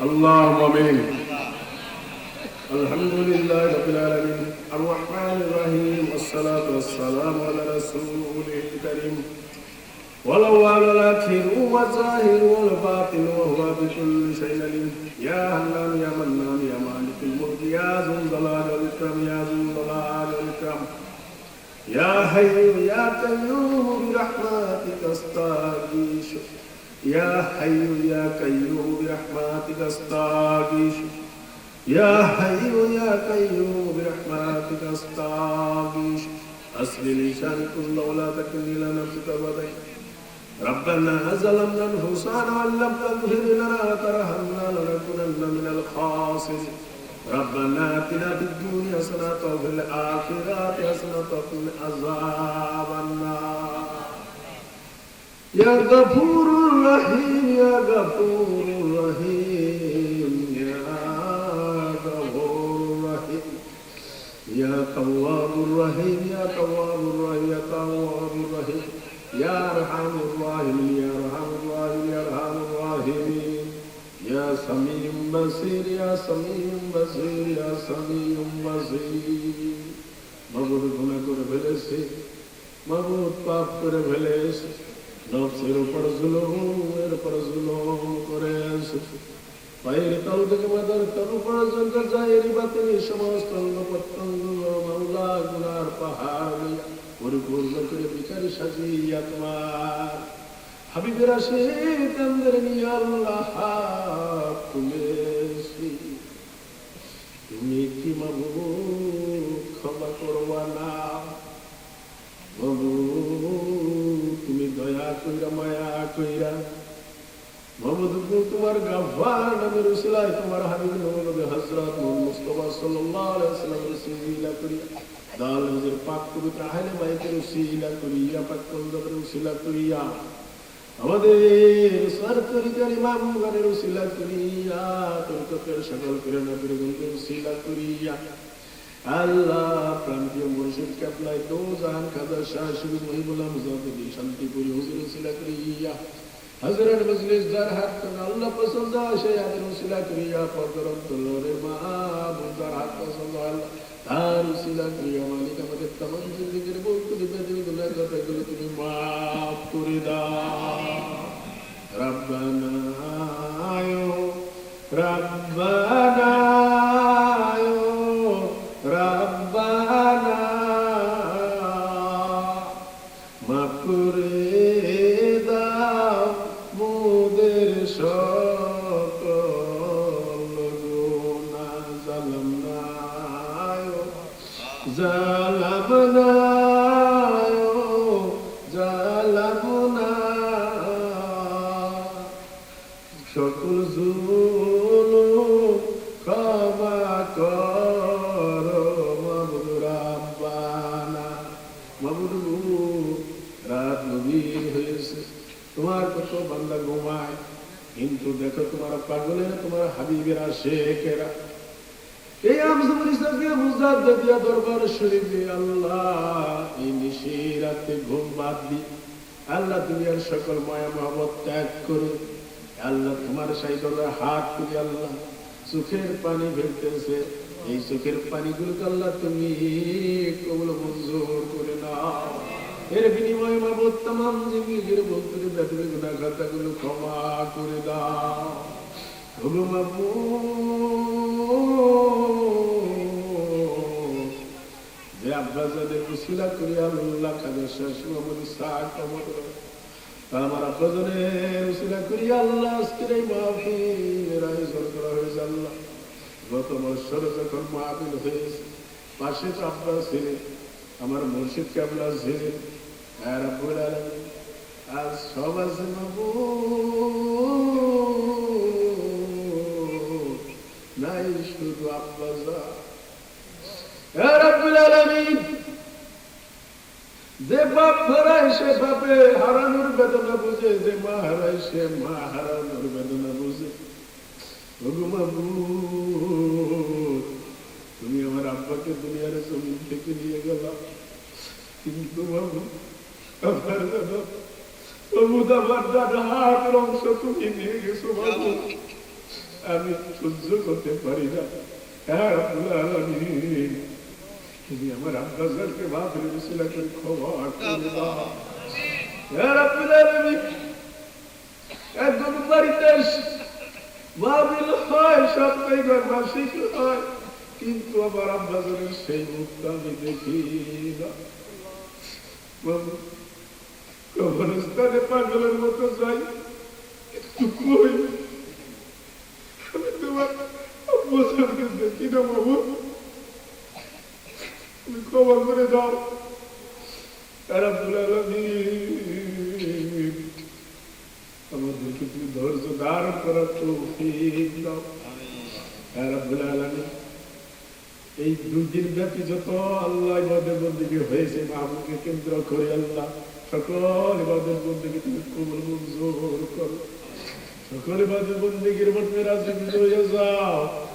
اللهم آمين. الحمد لله رب العالمين. الرحمن الرحيم. والصلاة والسلام على رسوله الكريم. والأول والآخر والظاهر والباطن وهو بكل شيء عليم. يا حنان يا منان يا مالك الملك يا ذو الجلال والإكرام يا ذو الجلال والإكرام. يا حي يا قيوم برحمتك استغيث. يا حي يا قيوم برحمتك استغيث. يا حي يا قيوم برحمتك استغيث. أصل لسان كل ولا تكن إلى نفسك أبدا. ربنا ظلمنا أنفسنا وإن لم تغفر لنا وترحمنا لنكونن من الخاسرين. ربنا آتنا في الدنيا حسنة وفي الآخرة حسنة وقنا عذاب النار. या गफूर रहीम या गफूर रहीम या गफूर रहीम या तवाब रहीम या तवाब रहीम या तवाब रहीम या अरहम रहीम या अरहम रहीम या अरहम रहीम या समीम बसीर, या समीम बसीर, या समीम बसीर। मबूद गुनाह करे भले से मबूद पाप करे নফসের উপর জুলুমের উপর জুলুম করেছে পায়ের তল থেকে মাথার তল পর্যন্ত যায় বাতিনি সমস্ত অঙ্গ প্রত্যঙ্গ মাওলা গুনার পাহাড় পরিপূর্ণ করে বিচারি সাজিয়া তোমার। হাবিবের আসে কান্দের নিয়ে আল্লাহ তুলেছি তুমি কি মাবু ক্ষমা করবা না? বাবু কইরা, মায়া কইরা। মোহাম্মদপুর তোমার গাফার নামের উসিলায় তোমার হাবিব নবী হযরত মুস্তাফা সাল্লাল্লাহু আলাইহি ওয়াসাল্লামের উসিলা করি দাল নিজের পাক পবিত্র আহলে বাইতের উসিলা করিয়া, পাক কলবের উসিলা করিয়া, আমাদের সরকারিকার ইমাম গানের উসিলা করিয়া তরিকতের সকল করে নবীর গুণের উসিলা করিয়া আল্লাহ প্রান্তীয় মুর্শিদ কাপলাই দো জাহান খাজা শাহ শুরু মহিবুল্লাহ মুজাফিদি শান্তিপুরি হুজুর উসিলা করিয়া হজরত মজলিস দার হাত আল্লাহ পছন্দ আসে আদের উসিলা করিয়া পরদরম তলোরে মা বুদার হাত পছন্দ আল্লাহ তার উসিলা করিয়া মালিক আমাদের তমাম জিন্দিগির বউ করে বেদিন গুনার কথাগুলো তুমি মাফ করে দাও। রব্বানা, আয়ো, রব্বানা। রব্বানা তোমার পাগলের তোমার হাবিবের শেখেরা? এই আমজুল ইসলামকে মুজাদ দিয়া দরবার শরীফে আল্লাহ রাতে ঘুম বাদ দি। আল্লাহ দুনিয়ার সকল মায়া ত্যাগ করে, আল্লাহ তোমার সাই দরবার হাত আল্লাহ, চোখের পানি ফেলতেছে এই চোখের পানিগুলোকে আল্লাহ তুমি কবল মঞ্জুর করে নাও। এর বিনিময়ে মাবুদ তাম জিন্দিগির বন্ধুরে ব্যাপারে গুণা খাতাগুলো ক্ষমা করে দাও। যে আব্বাজাদের উসিলা করে আল্লাহ খাদের শেষ মামুদ সাক কমত আমার আব্বাজানের উসিলা করি আল্লাহ আজকের এই মাহফিলের আয়োজন করা হয়েছে আল্লাহ। গত বছর যখন মাহফিল হয়েছে, পাশে আমার কাবলা ছিলেন। আর আজ সব আছে যে বাপ হারায় সে বাপে হারানোর বেদনা বুঝে, যে মা হারায় সে মা হারানোর বেদনা বুঝে। তুমি আমার আব্বাকে দুনিয়ার জমিন থেকে নিয়ে গেলা। কিন্তু বাবু আমার হাতের অংশ তুমি নিয়ে গেছো বাবু আমি সহ্য করতে পারি না। তুমি কিন্তু আমার আব্বাসের সেই মুখটা আমি দেখি কবরস্থানে পাগলের মতো যাই একটু কই আমি এই দুই দিন ব্যাপী যত আল্লাহ ইবাদের বন্দিকে হয়েছে, মাহবুবকে কেন্দ্র করে আল্লাহ, সকল ইবাদের বন্দিকে তুমি কবুল মঞ্জুর করো। সকল ইবাদের বন্দিগির মধ্যে রাজি হয়ে যাও।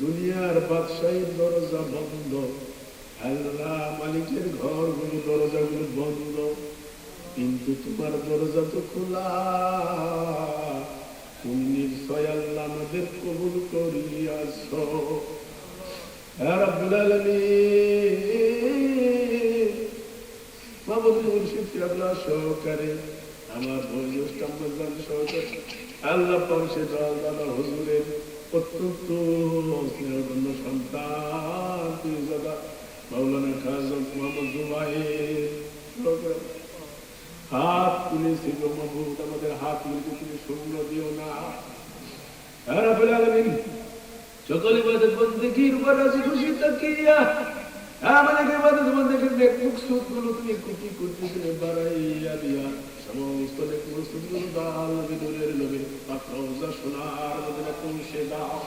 দুনিয়ার বাদশাহীর দরজা বন্ধ। আল্লাহ মালিকের ঘরগুলো, দরজাগুলো বন্ধ। কিন্তু তোমার দরজা তো খোলা। তুমি নিশ্চয় আল্লাহ আমাদের কবুল করিয়াছ। রাব্বুল আলামিন মাহবুব মুর্শিদ আল্লাহ সহকারে আমার বয়োজ্যেষ্ঠ আম্মাজান সহকারে আল্লাহ পৌঁছে দাদা হুজুরের অত্যন্ত স্নেহধন্য সন্তান তিনি দাদা, মাওলানা খাজম মোহাম্মদ জুবাইর। হাত তুলেছিল মাহবুব, আমাদের হাত তুলে তুমি শূন্য দিও না। হ্যাঁ সকল ইবাদত বন্দেগীর উপর রাজি খুশি তাকিয়া। আমাদের ইবাদত বন্দেগীর নেক মুকসুদ গুলো তুমি কোটি কোটি করে বাড়াইয়া দিয়া সমস্ত নেক মুকসুদ গুলো দাল বিদুরের নবীর পাক রওজা সোনার মদিনা পৌঁছে দাও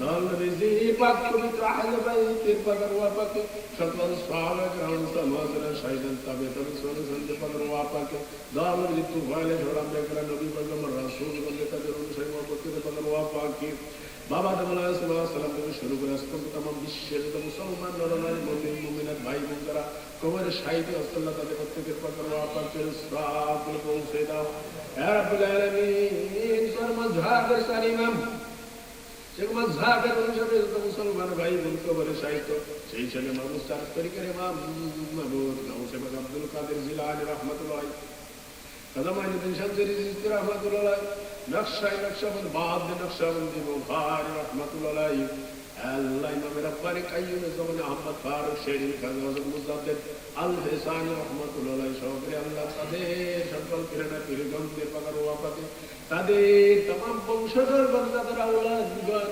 দাল রিজি পাক পবিত্র আহলে বাইতের পাকের ওয়াপাকে সকল সাহাবা کرام সমাজের শাহিদান তাবে তবে সোনে সন্ধ্যে পাকের ওয়াপাকে দাল রিজি তু ভাইলে ঝড়া মেঘরা নবী পয়গম্বর রাসূল বন্দে তাদের অনুসারী ওয়াপাকে পাকের ওয়াপাকে বাবা আদম আলাহিসাল্লাম থেকে শুরু করে অত্যন্ত তাম বিশ্বের যত মুসলমান, নরনারী মন্দির মুমিনার ভাই বোন যারা কোমর সাহিত্য অস্তল্লাহ তাদের প্রত্যেকের পর আপনার শ্রাপগুলো পৌঁছে দাও। হ্যাঁ আব্দুল আলমিন তোর মজহাদের সারিমাম সেগুলো রহমতুল্লাহ নকশায় নকশাবন্দ বাদ নকশাবন্দ এবং ভার রহমতুল্লাহ আল্লাহ ইমাম রব্বানি কাইয়ুম জামান আহমদ ফারুক শেরিন খান হযরত মুজাদ্দেদ আল হিসান রহমাতুল্লাহ সহকারে আল্লাহ তাদের সকল প্রেরণা तमाम বংশধর বান্দাদের আওলাদ বিবাদ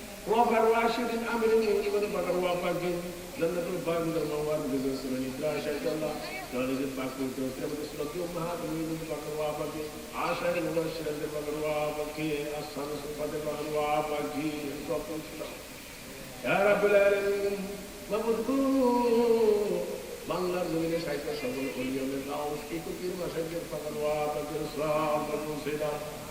Wafar Rashidin Amirin yang ibu bakar wafar gini dan dapat bangun dan mawar di dalam surah ini. Rasha Allah dan dapat bakar itu. Kita dapat surah itu maha demi ini bakar wafar gini. Asha yang ular syirat dan bakar wafar gini. Asal sempat dan bakar wafar gini. Itu apa surah? Ya Rabbul Alamin. Mabudku. বাংলার জমিনে সাহিত্য সকল অলিয়মের নাম একটু কিরমা সাহিত্যের ফাঁকা নোয়া তাদের সব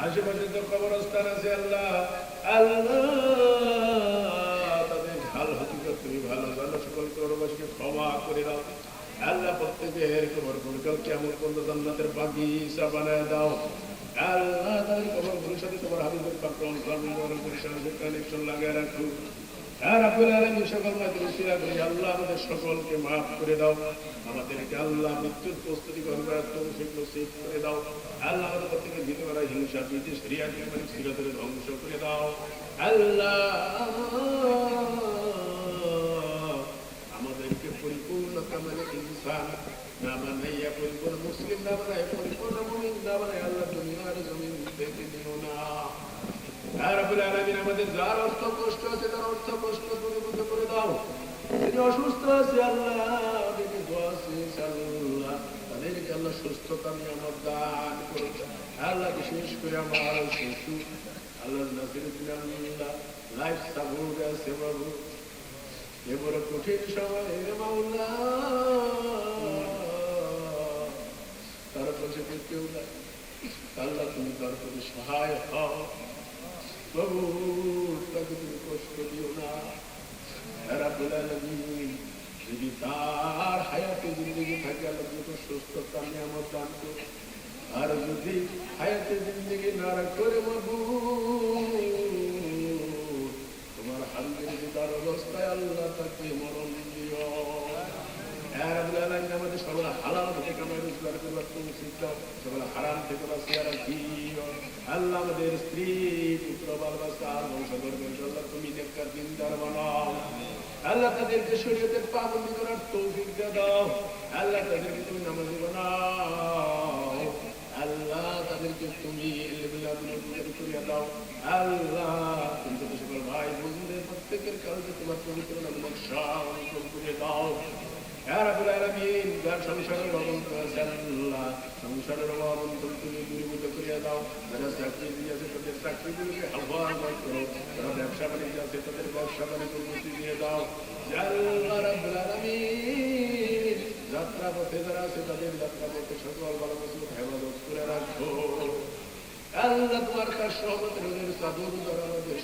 আশেপাশে তো কবরস্থান আছে আল্লাহ আল্লাহ তুমি ভালো সকল করে দাও আল্লাহ প্রত্যেকের কবর গুলকাল কেমন করল জান্নাতের বাগিচা বানায় দাও আল্লাহ তাদের তোমার হাবিবের পাকরম কানেকশন লাগায় রাখো আর আপনারা সকল মাধ্যমে আল্লাহ আমাদের সকলকে মাফ করে দাও আমাদেরকে আল্লাহ মৃত্যুর প্রস্তুতি গ্রহণ করার তৌফিক নসিব করে দাও। আল্লাহ আমাদের প্রত্যেকে দিতে পারা হিংসা শরিয়া মানে সিরতের ধ্বংস করে দাও। আল্লাহ আমাদেরকে পরিপূর্ণ কামালে ইনসান না বানাইয়া পরিপূর্ণ মুসলিম না বানায় পরিপূর্ণ মুমিন না বানায় আল্লাহ দুনিয়ার জমিন থেকে দিও না। আমাদের যার অর্থ কষ্ট আছে তার অর্থ কষ্ট করে দাও। যিনি অসুস্থ আছে আল্লাহ তাদেরকে আল্লাহ সুস্থতা, নিয়ামত দান করুন আল্লাহ বিশেষ করে আমার শিশু, আল্লাহ নাসিরুদ্দিন লাইফ সাবুর আছে বাবু। কঠিন সময় রে মাওলা। তার কাছে কেউ নাই। আল্লাহ তুমি তার প্রতি সহায় হও। প্রভু তাকে তুমি কষ্ট দিও না। যদি তার হায়াতে জিন্দগি থাকে, আল্লাহ যত সুস্থতা নিয়ামত দান করো। আর যদি হায়াতে জিন্দগি না করে মাবুদ তোমার হামদের দিদার অবস্থায় আল্লাহ তাকে মরণ দিও। হ্যাঁ আমাদের স্ত্রী, পুত্র বাল বাচ্চা আল্লাহ তুমি নেককার দিনদার বানাও। আল্লাহ তাদেরকে শরীয়তের পাবন্দি করার তৌফিক দাও। আল্লাহ তাদেরকে তুমি নামাজি বানাও আল্লাহ তাদেরকে তুমি দাও। আল্লাহ, তুমি সকল ভাই, বন্ধুদের প্রত্যেকের কারণে তোমার পবিত্র নাম দাও। হ্যাঁ রাব্বুল আলামিন, যার সংসারের অবন্ত আছে আল্লাহ, সংসারের অবন্ত তুমি দূরীভূত করিয়া দাও। যারা চাকরি দিয়েছে তাদের চাকরিগুলোকে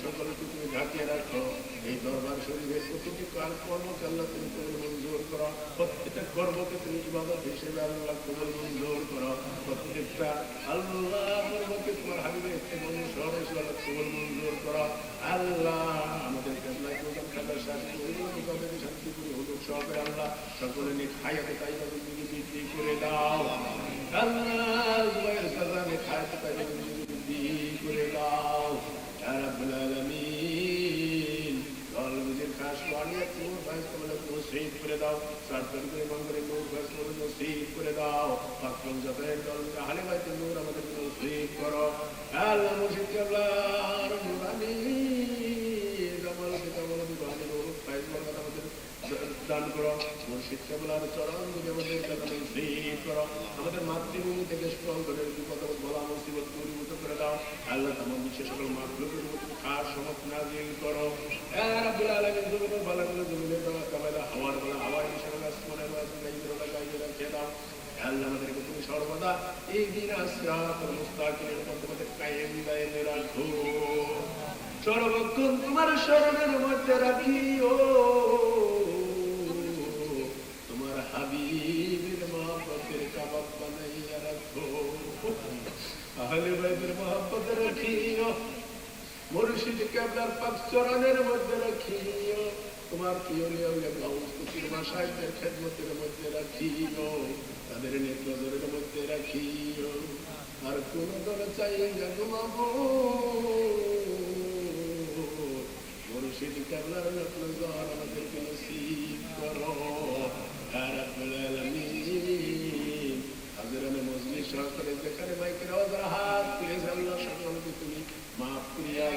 সকল তুমি ঢাকিয়ে রাখো। এই দরবার শরীরের প্রতিটি কার কর্মকে আল্লাহ তুমি কবুল মঞ্জুর করো, প্রত্যেকটা কর্মকে তুমি ইবাদত হিসেবে আল্লাহ কবুল মঞ্জুর করো, প্রত্যেকটা আল্লাহ কর্মকে তোমার হাবিবের এবং সহজ আল্লাহ কবুল মঞ্জুর করো। আল্লাহ আমাদের শান্তি করে হুজুর সহকারে আল্লাহ সকলে নিয়ে খাইয়াতে তাই বৃদ্ধি করে দাও। আল্লাহ খাইয়াতে তাই বৃদ্ধি করে দাও। নসিব করে দাও সার্জন করে মঙ্গলে নূর করে দাও জাতের কলমে হালে বাইতে নূর আমাদের নসিব করো আল্লাহ মুর্শিদ কেবলার দান করো মুর্শিদ কেবলার চরণ নসিব করো, আমাদের মাতৃভূমি থেকে সকল ধরনের বিপদ বলা মুসিবত দূরীভূত করে দাও, আল্লাহ তোমার বিশ্বের সকল মাতৃভূমির সর্বক্ষণ তোমার শরণের মধ্যে রাখিও। আহলে বাইতের মহব্বতে রাখিও। মুর্শিদ কেবলার পাক চরণের মধ্যে রাখিও। তোমার প্রিয় নিয়মে মাসাইদের খেদমতের মধ্যে রাখিও। তাদের মধ্যে রাখিও। আর কোন দল কেবলার আর মজলিস সহকারে যেখানে মাইকের আওয়াজ আর হাত তুলেছে আল্লাহ সকলকে তুমি মাফ করিয়া সমাবো ভগডুগু এই তো বাবু